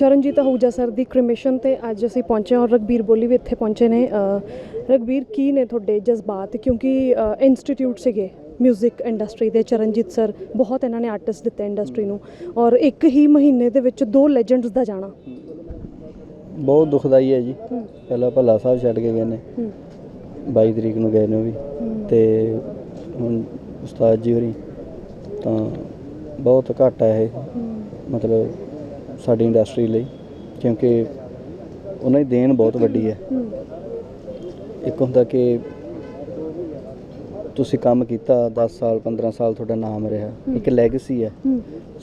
Charanjit Ahuja sir ਦੀ cremation ਤੇ ਅੱਜ ਅਸੀਂ ਪਹੁੰਚੇ ਹਾਂ ਔਰ ਰਗਬੀਰ ਬੋਲੀ ਵੀ ਇੱਥੇ ਪਹੁੰਚੇ ਨੇ। ਰਗਬੀਰ ਕੀ ਨੇ ਤੁਹਾਡੇ ਜਜ਼ਬਾਤ? ਕਿਉਂਕਿ ਇੰਸਟੀਚਿਊਟ ਸੀਗੇ 뮤직 ਇੰਡਸਟਰੀ ਦੇ ਚਰਨਜੀਤ ਸਰ। ਬਹੁਤ ਇਹਨਾਂ ਨੇ ਆਰਟਿਸਟ ਦਿੱਤੇ ਇੰਡਸਟਰੀ ਨੂੰ। ਔਰ ਇੱਕ ਹੀ ਮਹੀਨੇ ਦੇ ਵਿੱਚ ਦੋ ਲੈਜੈਂਡਸ ਦਾ ਜਾਣਾ। ਬਹੁਤ ਦੁਖਦਾਈ ਹੈ ਜੀ। ਪਹਿਲਾਂ ਭੱਲਾ ਸਾਹਿਬ ਛੱਡ ਕੇ ਗਏ ਨੇ। ਹੂੰ। 22 ਤਰੀਕ ਨੂੰ ਗਏ ਨੇ ਉਹ ਵੀ। ਤੇ ਹੁਣ ਉਸਤਾਦ ਜੀ ਹੋਰੀ ਤਾਂ ਬਹੁਤ ਘੱਟ ਹੈ ਇਹ। ਮਤਲਬ ਸਾਡੀ ਇੰਡਸਟਰੀ ਲਈ ਕਿਉਂਕਿ ਉਹਨਾਂ ਦੀ ਦੇਣ ਬਹੁਤ ਵੱਡੀ ਹੈ। ਇੱਕ ਹੁੰਦਾ ਕਿ ਤੁਸੀਂ ਕੰਮ ਕੀਤਾ 10 ਸਾਲ 15 ਸਾਲ ਤੁਹਾਡਾ ਨਾਮ ਰਿਹਾ ਇੱਕ ਲੈਗੇਸੀ ਹੈ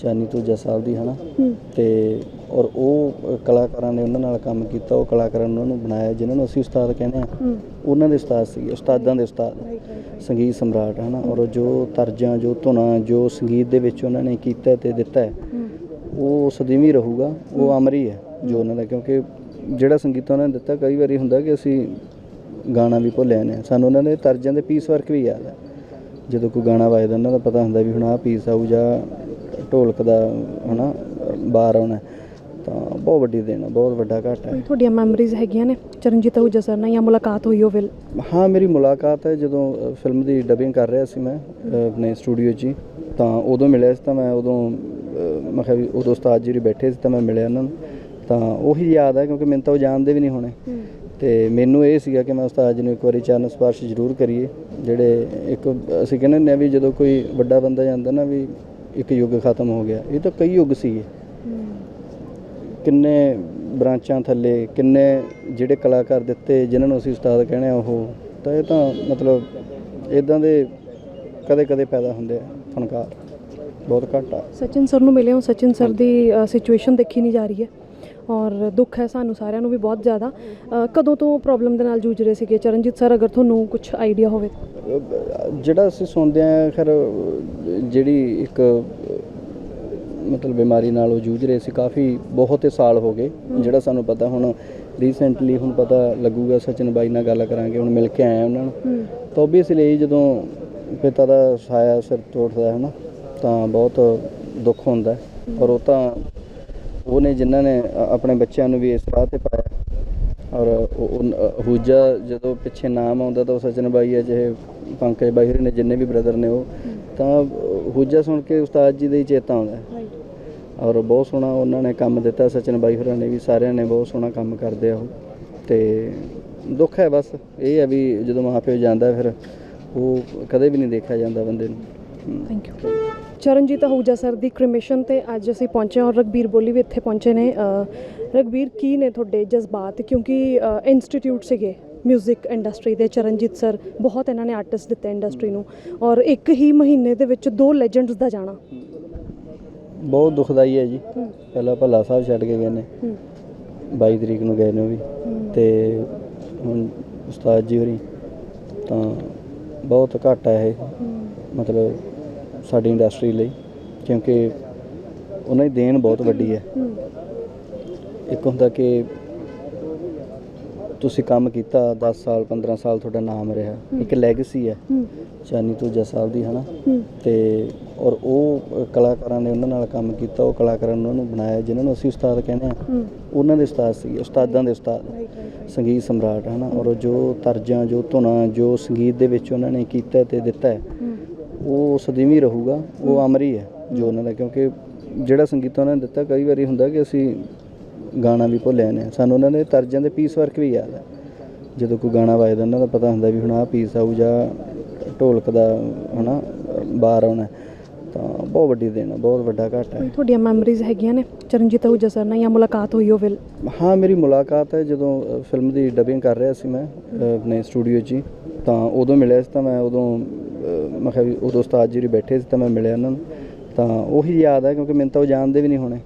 ਚਾਨੀ ਤੂਜਾ ਸਾਹਿਬ ਦੀ ਹਨਾ? ਤੇ ਔਰ ਉਹ ਕਲਾਕਾਰਾਂ ਨੇ ਉਹਨਾਂ ਨਾਲ ਕੰਮ ਕੀਤਾ ਉਹ ਕਲਾਕਾਰਾਂ ਨੇ ਉਹਨਾਂ ਨੂੰ ਬਣਾਇਆ ਜਿਨ੍ਹਾਂ ਨੂੰ ਅਸੀਂ ਉਸਤਾਦ ਕਹਿੰਦੇ ਆ ਹੂੰ। ਉਹਨਾਂ ਦੇ ਉਸਤਾਦ ਸੀ ਉਸਤਾਦਾਂ ਦੇ ਉਸਤਾਦ। ਸੰਗੀਤ ਸਮਰਾਟ ਹਨਾ? ਔਰ ਜੋ ਤਰਜਾਂ ਜੋ ਧੁਨਾਂ ਜੋ ਸੰਗੀਤ ਦੇ ਵਿੱਚ ਉਹਨਾਂ ਨੇ ਕੀਤਾ ਤੇ ਦਿੱਤਾ ਹੈ ਹੂੰ ਉਹ ਸਦੀਵੀ ਰਹੂਗਾ ਉਹ ਅਮਰ ਹੀ ਹੈ ਜੋ ਉਹਨਾਂ ਦਾ ਕਿਉਂਕਿ ਜਿਹੜਾ ਸੰਗੀਤ ਉਹਨਾਂ ਨੇ ਦਿੱਤਾ ਕਈ ਵਾਰੀ ਹੁੰਦਾ ਕਿ ਅਸੀਂ ਗਾਣਾ ਵੀ ਭੁੱਲ ਜਾਂਦੇ ਹਾਂ। ਸਾਨੂੰ ਉਹਨਾਂ ਦੇ ਤਰਜਾਂ ਦੇ ਪੀਸ ਵਰਕ ਵੀ ਯਾਦ ਹੈ। ਜਦੋਂ ਕੋਈ ਗਾਣਾ ਵੱਜਦਾ ਉਹਨਾਂ ਦਾ ਪਤਾ ਹੁੰਦਾ ਵੀ ਹੁਣ ਆਹ ਪੀਸ ਆਊ ਜਾਂ ਢੋਲਕ ਦਾ ਹਨਾ ਬਾਰ ਆਉਣਾ ਤਾਂ ਬਹੁਤ ਵੱਡੀ ਦੇਣ ਆ ਬਹੁਤ ਵੱਡਾ ਘਾਟਾ ਹੈ। ਤੁਹਾਡੀਆਂ ਮੈਮਰੀਜ਼ ਹੈਗੀਆਂ ਨੇ? ਚਰਨਜੀਤ ਅਹੂਜਾ ਸਰ ਨਾਲ ਜਾਂ ਮੁਲਾਕਾਤ ਹੋਈ ਹੋਵੇ? ਹਾਂ ਮੇਰੀ ਮੁਲਾਕਾਤ ਹੈ ਜਦੋਂ ਫਿਲਮ ਦੀ ਡਬਿੰਗ ਕਰ ਰਿਹਾ ਸੀ ਮੈਂ ਆਪਣੇ ਸਟੂਡੀਓ 'ਚ ਹੀ। ਤਾਂ ਉਦੋਂ ਮਿਲਿਆ ਸੀ ਤਾਂ ਮੈਂ ਉਦੋਂ ਮੈਂ ਕਿਹਾ ਵੀ ਉਦੋਂ ਉਸਤਾਦ ਜੀ ਹੋਰੀ ਬੈਠੇ ਸੀ ਤਾਂ ਮੈਂ ਮਿਲਿਆ ਉਹਨਾਂ ਨੂੰ। ਤਾਂ ਉਹੀ ਯਾਦ ਹੈ ਕਿਉਂਕਿ ਮੈਨੂੰ ਤਾਂ ਉਹ ਜਾਣਦੇ ਵੀ ਨਹੀਂ ਹੋਣੇ। ਤੇ ਮੈਨੂੰ ਇਹ ਸੀਗਾ ਕਿ ਮੈਂ ਉਸਤਾਦ ਜੀ ਨੂੰ ਇੱਕ ਵਾਰੀ ਚਰਨ ਸਪਰਸ਼ ਜ਼ਰੂਰ ਕਰੀਏ। ਜਿਹੜੇ ਇੱਕ ਅਸੀਂ ਕਹਿੰਦੇ ਨੇ ਵੀ ਜਦੋਂ ਕੋਈ ਵੱਡਾ ਬੰਦਾ ਜਾਂਦਾ ਨਾ ਵੀ ਇੱਕ ਯੁੱਗ ਖਤਮ ਹੋ ਗਿਆ ਇਹ ਤਾਂ ਕਈ ਯੁੱਗ ਸੀਗੇ। ਕਿੰਨੇ ਬ੍ਰਾਂਚਾਂ ਥੱਲੇ ਕਿੰਨੇ ਜਿਹੜੇ ਕਲਾਕਾਰ ਦਿੱਤੇ ਜਿਨ੍ਹਾਂ ਨੂੰ ਅਸੀਂ ਉਸਤਾਦ ਕਹਿੰਦੇ ਆ ਉਹ ਤਾਂ ਇਹ ਤਾਂ ਮਤਲਬ ਇਦਾਂ ਦੇ ਕਦੇ ਕਦੇ ਪੈਦਾ ਹੁੰਦੇ ਆ ਫਨਕਾਰ ਬਹੁਤ ਘੱਟ ਆ। ਸਚਿਨ ਸਰ ਨੂੰ ਮਿਲੇ ਹੋ। ਸਚਿਨ ਸਰ ਦੀ ਸਿਚੁਏਸ਼ਨ ਦੇਖੀ ਨਹੀਂ ਜਾ ਰਹੀ ਹੈ। ਔਰ ਦੁੱਖ ਹੈ ਸਾਨੂੰ ਸਾਰਿਆਂ ਨੂੰ ਵੀ ਬਹੁਤ ਜ਼ਿਆਦਾ। ਅ, ਕਦੋਂ ਤੋਂ ਪ੍ਰੋਬਲਮ ਦੇ ਨਾਲ ਜੂਝ ਰਹੇ ਸੀਗੇ? ਚਰਨਜੀਤ ਸਰ ਅਗਰ ਤੁਹਾਨੂੰ ਕੁਝ ਆਈਡੀਆ ਹੋਵੇ। ਜਿਹੜਾ ਅਸੀਂ ਸੁਣਦੇ ਆ ਖਰ ਜਿਹੜੀ ਇੱਕ ਮਤਲਬ ਬਿਮਾਰੀ ਨਾਲ ਉਹ ਜੂਝ ਰਹੇ ਸੀ ਕਾਫੀ ਬਹੁਤੇ ਸਾਲ ਹੋ ਗਏ। ਜਿਹੜਾ ਸਾਨੂੰ ਪਤਾ ਹੁਣ ਰੀਸੈਂਟਲੀ ਹੁਣ ਪਤਾ ਲੱਗੂਗਾ ਸਚਿਨ ਬਾਈ ਨਾਲ ਗੱਲ ਕਰਾਂਗੇ ਹੁਣ ਮਿਲ ਕੇ ਆਏ ਆ ਉਹਨਾਂ ਨੂੰ। ਤਾਂ ਓਬਵੀਅਸਲੀ ਜਦੋਂ ਪਿਤਾ ਦਾ ਸਾਇਆ ਸਿਰ ਤੋੜਦਾ ਹੈ ਨਾ ਤਾਂ ਬਹੁਤ ਦੁੱਖ ਹੁੰਦਾ। ਔਰ ਉਹ ਤਾਂ ਉਹਨੇ ਜਿਨ੍ਹਾਂ ਨੇ ਆਪਣੇ ਬੱਚਿਆਂ ਨੂੰ ਵੀ ਇਸ ਰਾਹ ਤੇ ਪਾਇਆ। ਔਰ ਉਹ- ਉਹ ਹੂਜਾ ਜਦੋਂ ਪਿੱਛੇ ਨਾਮ ਆਉਂਦਾ ਤਾਂ ਉਹ ਸਚਨ ਬਾਈ ਹੈ ਜਿਹੇ ਪੰਕਜ ਬਾਈ ਹੋਰੀ ਨੇ ਜਿੰਨੇ ਵੀ ਬ੍ਰਦਰ ਨੇ ਉਹ ਤਾਂ ਹੂਜਾ ਸੁਣ ਕੇ ਉਸਤਾਦ ਜੀ ਦਾ ਹੀ ਚੇਤਾ ਆਉਂਦਾ ਔਰ ਬਹੁਤ ਸੋਹਣਾ ਉਹਨਾਂ ਨੇ ਕੰਮ ਦਿੱਤਾ ਸਚਨ ਬਾਈ ਹੋਰਾਂ ਨੇ ਵੀ ਸਾਰਿਆਂ ਨੇ ਬਹੁਤ ਸੋਹਣਾ ਕੰਮ ਕਰਦੇ ਆ ਉਹ। ਤੇ ਦੁੱਖ ਹੈ ਬਸ ਇਹ ਹੈ ਵੀ ਜਦੋਂ ਮਾਪਿਓ ਜਾਂਦਾ ਫਿਰ ਉਹ ਕਦੇ ਵੀ ਨਹੀਂ ਦੇਖਿਆ ਜਾਂਦਾ ਬੰਦੇ ਨੂੰ। Thank you Charanjit Ahuja sir the cremation ਤੇ ਅੱਜ ਅਸੀਂ ਪਹੁੰਚੇ ਹਾਂ ਔਰ ਰਗਬੀਰ ਬੋਲੀ ਵੀ ਇੱਥੇ ਪਹੁੰਚੇ ਨੇ। ਰਗਬੀਰ ਕੀ ਨੇ ਤੁਹਾਡੇ ਜਜ਼ਬਾਤ? ਕਿਉਂਕਿ ਇੰਸਟੀਚਿਊਟ ਸੀਗੇ 뮤직 ਇੰਡਸਟਰੀ ਦੇ ਚਰਨਜੀਤ ਸਰ ਬਹੁਤ ਇਹਨਾਂ ਨੇ ਆਰਟਿਸਟ ਦਿੱਤੇ ਇੰਡਸਟਰੀ ਨੂੰ। ਔਰ ਇੱਕ ਹੀ ਮਹੀਨੇ ਦੇ ਵਿੱਚ ਦੋ ਲੈਜੈਂਡਸ ਦਾ ਜਾਣਾ। ਬਹੁਤ ਦੁਖਦਾਈ ਹੈ ਜੀ। ਪਹਿਲਾਂ ਭੱਲਾ ਸਾਹਿਬ ਛੱਡ ਕੇ ਗਏ ਨੇ। ਹੂੰ। 22 ਤਰੀਕ ਨੂੰ ਗਏ ਨੇ ਉਹ ਵੀ। ਤੇ ਹੁਣ ਉਸਤਾਦ ਜੀ ਹੋਰੀ ਤਾਂ ਬਹੁਤ ਘੱਟ ਹੈ ਇਹ। ਮਤਲਬ ਸਾਡੀ ਇੰਡਸਟਰੀ ਲਈ, ਕਿਉਂਕਿ ਉਹਨਾਂ ਦੀ ਦੇਣ ਬਹੁਤ ਵੱਡੀ ਹੈ। ਇੱਕ ਹੁੰਦਾ ਕਿ ਤੁਸੀਂ ਕੰਮ ਕੀਤਾ 10 ਸਾਲ 15 ਸਾਲ ਤੁਹਾਡਾ ਨਾਮ ਰਿਹਾ, ਇੱਕ ਲੈਗੇਸੀ ਹੈ ਚਾਨੀ ਤੂਜਾ ਸਾਹਿਬ ਦੀ, ਹਨਾ? ਹੂੰ ਤੇ ਔਰ ਉਹ ਕਲਾਕਾਰਾਂ ਨੇ ਉਹਨਾਂ ਨਾਲ ਕੰਮ ਕੀਤਾ, ਉਹ ਕਲਾਕਾਰਾਂ ਨੇ ਉਹਨਾਂ ਨੂੰ ਬਣਾਇਆ, ਜਿਨ੍ਹਾਂ ਨੂੰ ਅਸੀਂ ਉਸਤਾਦ ਕਹਿੰਦੇ ਆ ਉਹਨਾਂ ਦੇ ਉਸਤਾਦ ਸੀ, ਉਸਤਾਦਾਂ ਦੇ ਉਸਤਾਦ, ਸੰਗੀਤ ਸਮਰਾਟ, ਹਨਾ? ਔਰ ਜੋ ਤਰਜਾਂ, ਜੋ ਧੁਨਾਂ, ਜੋ ਸੰਗੀਤ ਦੇ ਵਿੱਚ ਉਹਨਾਂ ਨੇ ਕੀਤਾ ਤੇ ਦਿੱਤਾ ਹੈ ਉਹ ਸਦੀਵੀ ਰਹੂਗਾ ਉਹ ਅਮਰ ਹੀ ਹੈ ਜੋ ਉਹਨਾਂ ਦਾ ਕਿਉਂਕਿ ਜਿਹੜਾ ਸੰਗੀਤ ਉਹਨਾਂ ਨੇ ਦਿੱਤਾ ਕਈ ਵਾਰੀ ਹੁੰਦਾ ਕਿ ਅਸੀਂ ਗਾਣਾ ਵੀ ਭੁੱਲ ਜਾਂਦੇ ਹਾਂ। ਸਾਨੂੰ ਉਹਨਾਂ ਦੇ ਤਰਜਾਂ ਦੇ ਪੀਸ ਵਰਕ ਵੀ ਯਾਦ ਹੈ ਜਦੋਂ ਕੋਈ ਗਾਣਾ ਵੱਜਦਾ ਉਹਨਾਂ ਦਾ ਪਤਾ ਹੁੰਦਾ ਵੀ ਹੁਣ ਆਹ ਪੀਸ ਆਊ ਜਾਂ ਢੋਲਕ ਦਾ ਹਨਾ ਬਾਰ ਆਉਣਾ ਤਾਂ ਬਹੁਤ ਵੱਡੀ ਦੇਣ ਆ ਬਹੁਤ ਵੱਡਾ ਘਾਟਾ ਹੈ ਤੁਹਾਡੀਆਂ ਮੈਮਰੀਜ਼ ਹੈਗੀਆਂ ਨੇ ਚਰਨਜੀਤ ਅਹੂਜਾ ਸਰ ਨਾਲ ਜਾਂ ਮੁਲਾਕਾਤ ਹੋਈ ਹੋਵੇ? ਹਾਂ ਮੇਰੀ ਮੁਲਾਕਾਤ ਹੈ ਜਦੋਂ ਅ, ਫਿਲਮ ਦੀ ਡਬਿੰਗ ਕਰ ਰਿਹਾ ਸੀ ਮੈਂ ਅ, ਆਪਣੇ ਸਟੂਡੀਓ 'ਚ ਹੀ। ਤਾਂ ਉਦੋਂ ਮਿਲਿਆ ਸੀ ਤਾਂ ਮੈਂ ਉਦੋਂ ਮੈਂ ਕਿਹਾ ਵੀ ਉਦੋਂ ਉਸਤਾਦ ਜੀ ਬੈਠੇ ਸੀ ਤਾਂ ਮੈਂ ਮਿਲਿਆ ਉਹਨਾਂ ਨੂੰ। ਤਾਂ ਉਹੀ ਯਾਦ ਹੈ ਕਿਉਂਕਿ ਮੈਨੂੰ ਤਾਂ ਉਹ ਜਾਣਦੇ ਵੀ ਨਹੀਂ ਹੋਣੇ।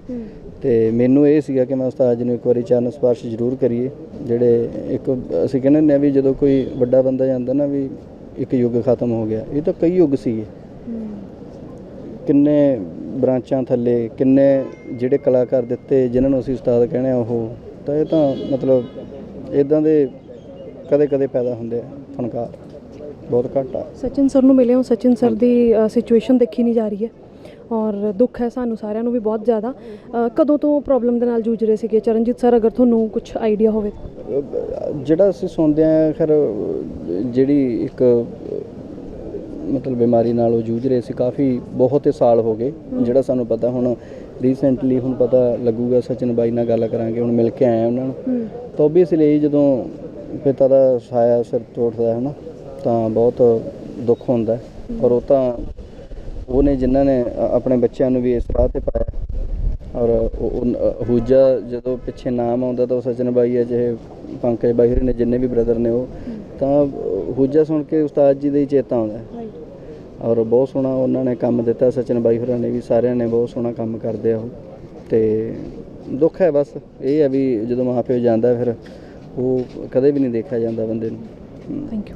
ਤੇ ਮੈਨੂੰ ਇਹ ਸੀਗਾ ਕਿ ਮੈਂ ਉਸਤਾਦ ਜੀ ਨੂੰ ਇੱਕ ਵਾਰੀ ਚਰਨ ਸਪਰਸ਼ ਜ਼ਰੂਰ ਕਰੀਏ। ਜਿਹੜੇ ਇੱਕ ਅਸੀਂ ਕਹਿੰਦੇ ਨੇ ਵੀ ਜਦੋਂ ਕੋਈ ਵੱਡਾ ਬੰਦਾ ਜਾਂਦਾ ਨਾ ਵੀ ਇੱਕ ਯੁੱਗ ਖਤਮ ਹੋ ਗਿਆ ਇਹ ਤਾਂ ਕਈ ਯੁੱਗ ਸੀਗੇ। ਕਿੰਨੇ ਬ੍ਰਾਂਚਾਂ ਥੱਲੇ ਕਿੰਨੇ ਜਿਹੜੇ ਕਲਾਕਾਰ ਦਿੱਤੇ ਜਿਨ੍ਹਾਂ ਨੂੰ ਅਸੀਂ ਉਸਤਾਦ ਕਹਿੰਦੇ ਆ ਉਹ ਤਾਂ ਇਹ ਤਾਂ ਮਤਲਬ ਇਦਾਂ ਦੇ ਕਦੇ ਕਦੇ ਪੈਦਾ ਹੁੰਦੇ ਆ ਫਨਕਾਰ ਬਹੁਤ ਘੱਟ ਆ। ਸਚਿਨ ਸਰ ਨੂੰ ਮਿਲੇ ਹੋ। ਸਚਿਨ ਸਰ ਦੀ ਸਿਚੁਏਸ਼ਨ ਦੇਖੀ ਨਹੀਂ ਜਾ ਰਹੀ ਹੈ। ਔਰ ਦੁੱਖ ਹੈ ਸਾਨੂੰ ਸਾਰਿਆਂ ਨੂੰ ਵੀ ਬਹੁਤ ਜ਼ਿਆਦਾ। ਕਦੋਂ ਤੋਂ ਪ੍ਰੋਬਲਮ ਦੇ ਨਾਲ ਜੂਝ ਰਹੇ ਸੀਗੇ? ਚਰਨਜੀਤ ਸਰ ਅਗਰ ਤੁਹਾਨੂੰ ਕੁਝ ਆਈਡੀਆ ਹੋਵੇ। ਜਿਹੜਾ ਅਸੀਂ ਸੁਣਦੇ ਆ ਖਰ ਜਿਹੜੀ ਇੱਕ ਮਤਲਬ ਬਿਮਾਰੀ ਨਾਲ ਉਹ ਜੂਝ ਰਹੇ ਸੀ ਕਾਫੀ ਬਹੁਤ ਸਾਲ ਹੋ ਗਏ। ਜਿਹੜਾ ਸਾਨੂੰ ਪਤਾ ਹੁਣ ਰੀਸੈਂਟਲੀ ਹੁਣ ਪਤਾ ਲੱਗੂਗਾ ਸਚਿਨ ਬਾਈ ਨਾਲ ਗੱਲ ਕਰਾਂਗੇ ਹੁਣ ਮਿਲ ਕੇ ਆਏ ਉਹਨਾਂ ਨੂੰ। ਤਾਂ ਓਬਵੀਅਸਲੀ ਜਦੋਂ ਪਿਤਾ ਦਾ ਸਾਇਆ ਸਿਰ ਤੋੜਦਾ ਹੈ ਨਾ ਤਾਂ ਬਹੁਤ ਦੁੱਖ ਹੁੰਦਾ। ਔਰ ਉਹ ਤਾਂ ਉਹਨੇ ਜਿਨ੍ਹਾਂ ਨੇ ਆਪਣੇ ਬੱਚਿਆਂ ਨੂੰ ਵੀ ਇਸ ਰਾਹ ਤੇ ਪਾਇਆ ਔਰ ਉਹ- ਉਹ ਹੂਜਾ ਜਦੋਂ ਪਿੱਛੇ ਨਾਮ ਆਉਂਦਾ ਤਾਂ ਉਹ ਸਚਨ ਬਾਈ ਹੈ ਜਿਹੇ ਪੰਕਜ ਬਾਈ ਹੋਰੀ ਨੇ ਜਿੰਨੇ ਵੀ ਬ੍ਰਦਰ ਨੇ ਉਹ ਤਾਂ ਹੂਜਾ ਸੁਣ ਕੇ ਉਸਤਾਦ ਜੀ ਦਾ ਹੀ ਚੇਤਾ ਆਉਂਦਾ। ਔਰ ਬਹੁਤ ਸੋਹਣਾ ਉਹਨਾਂ ਨੇ ਕੰਮ ਦਿੱਤਾ ਸਚਨ ਬਾਈ ਹੋਰਾਂ ਨੇ ਵੀ ਸਾਰਿਆਂ ਨੇ ਬਹੁਤ ਸੋਹਣਾ ਕੰਮ ਕਰਦੇ ਆ ਉਹ ਤੇ ਦੁੱਖ ਹੈ ਬਸ ਇਹ ਹੈ ਵੀ ਜਦੋਂ ਮਾਂ ਪਿਓ ਜਾਂਦਾ ਫਿਰ ਉਹ ਕਦੇ ਵੀ ਨਹੀਂ ਦੇਖਿਆ ਜਾਂਦਾ ਬੰਦੇ ਨੂੰ। Thank you